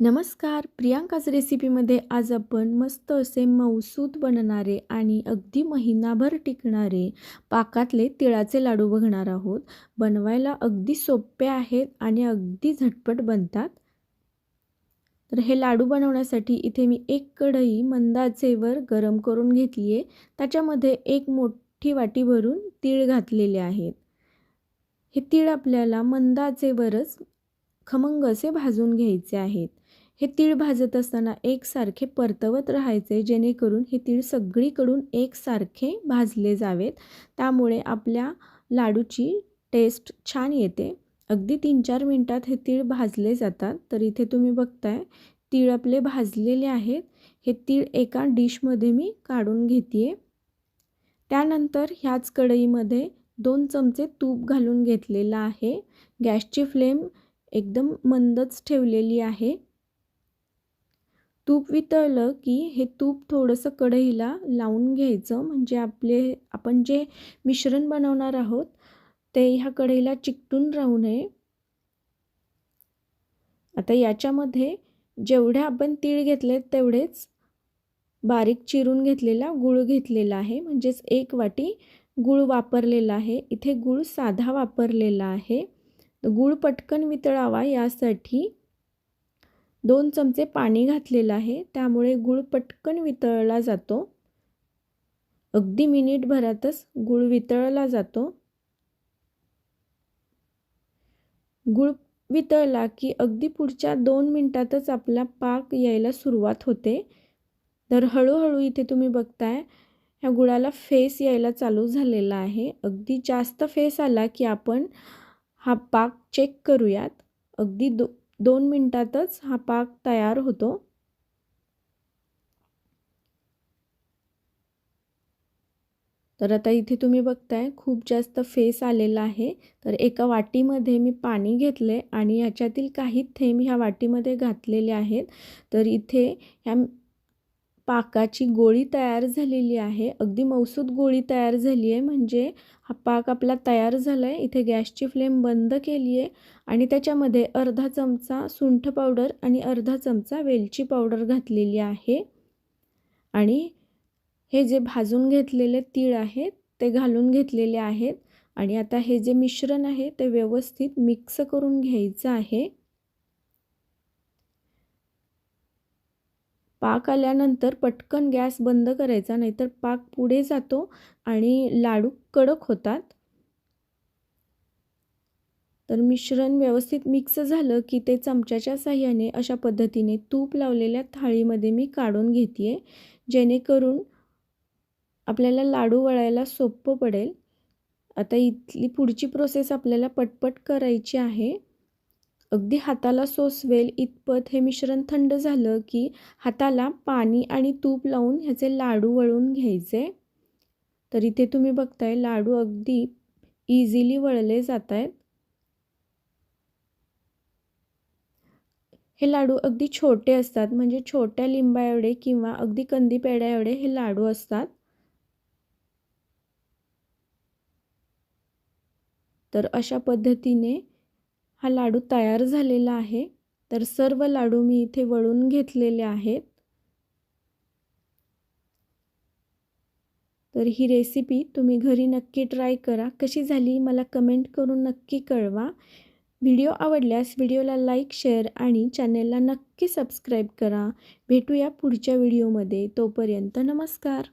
नमस्कार. प्रियांकाच रेसिपीमध्ये आज आपण मस्त असे मऊसूत बनणारे आणि अगदी महिनाभर टिकणारे पाकातले तिळाचे लाडू बघणार आहोत. बनवायला अगदी सोपे आहेत आणि अगदी झटपट बनतात. तर हे लाडू बनवण्यासाठी इथे मी एक कढई मंदाचेवर गरम करून घेतली आहे त्याच्यामध्ये एक मोठी वाटी भरून तीळ घातलेले आहेत. हे तीळ आपल्याला मंदाचेवरच खमंग असे भाजून घ्यायचे आहेत. हे तीळ भाजत असताना एकसारखे परतवत राहायचे जेणेकरून हे तीळ सगळीकडून एकसारखे भाजले जावेत. त्यामुळे आपल्या लाडूची टेस्ट छान येते. अगदी तीन चार मिनटात हे तीळ भाजले जातात. तर इथे तुम्ही बघताय तीळ आपले भाजलेले आहेत. हे तीळ एका डिशमध्ये मी काढून घेते त्यानंतर ह्याच कढईमध्ये दोन चमचे तूप घालून घेतलेलं आहे. गॅसची फ्लेम एकदम मंदच ठेवलेली आहे. तूप वितळलं की हे तूप थोडंसं कढईला लावून घ्यायचं. म्हणजे आपले आपण जे मिश्रण बनवणार आहोत ते ह्या कढईला चिकटून राहू नये. आता याच्यामध्ये जेवढे आपण तीळ घेतले तेवढेच बारीक चिरून घेतलेला गूळ घेतलेला आहे. म्हणजेच एक वाटी गूळ वापरलेला आहे. इथे गूळ साधा वापरलेला आहे. गूळ पटकन वितळावा यासाठी दोन चमचे पाणी घातलेलं आहे. त्यामुळे गूळ पटकन वितळला जातो. अगदी मिनिटभरातच गूळ वितळला जातो. गूळ वितळला की अगदी पुढच्या दोन मिनटातच आपला पाक यायला सुरुवात होते. तर हळूहळू इथे तुम्ही बघताय ह्या गुळाला फेस यायला चालू झालेला आहे. अगदी जास्त फेस आला की आपण हा पाक चेक करूयात. अगदी दो दोन मिनटातच हा पाक तयार होतो. तर आता इथे तुम्ही बघताय खूप जास्त फेस आलेला आहे. तर एका वाटीमध्ये मी पाणी घेतले आणि याच्यातील काही थेंब ह्या वाटीमध्ये घातलेले आहेत. तर इथे ह्या पाकाची गोळी तयार झालेली आहे. अगदी मौसूद गोळी तयार झाली आहे. म्हणजे हा पाक आपला तयार झाला आहे इथे गॅसची फ्लेम बंद केली आहे आणि त्याच्यामध्ये अर्धा चमचा सुंठ पावडर आणि अर्धा चमचा वेलची पावडर घातलेली आहे. आणि हे जे भाजून घेतलेले तीळ आहेत ते घालून घेतलेले आहेत. आणि आता हे जे मिश्रण आहे ते व्यवस्थित मिक्स करून घ्यायचं आहे. पाक आल्यानंतर पटकन गॅस बंद करायचा नाहीतर पाक पुढे जातो आणि लाडू कडक होतात. तर मिश्रण व्यवस्थित मिक्स झालं की ते चमच्याच्या साह्याने अशा पद्धतीने तूप लावलेल्या थाळीमध्ये मी काढून घेते जेणेकरून आपल्याला लाडू वळायला सोपं पडेल. आता इथली पुढची प्रोसेस आपल्याला पटपट करायची आहे. अगदी हाताला सोसवेल इतपत हे मिश्रण थंड झालं की हाताला पाणी आणि तूप लावून ह्याचे लाडू वळून घ्यायचे. तर इथे तुम्ही बघताय लाडू अगदी इझिली वळले जात आहेत हे लाडू अगदी छोटे असतात म्हणजे छोट्या लिंबा एवढे किंवा अगदी कंदी पेड्या एवढे हे लाडू असतात. तर अशा पद्धतीने हा लाडू तयार झालेला आहे. तर सर्व लाडू मी इथे वळून घेतलेले आहेत. तर ही रेसिपी तुम्ही घरी नक्की ट्राय करा. कशी झाली मला कमेंट करून नक्की कळवा. व्हिडिओ आवडल्यास व्हिडिओला लाईक शेअर आणि चॅनेलला नक्की सबस्क्राईब करा. भेटूया पुढच्या व्हिडिओमध्ये तोपर्यंत नमस्कार.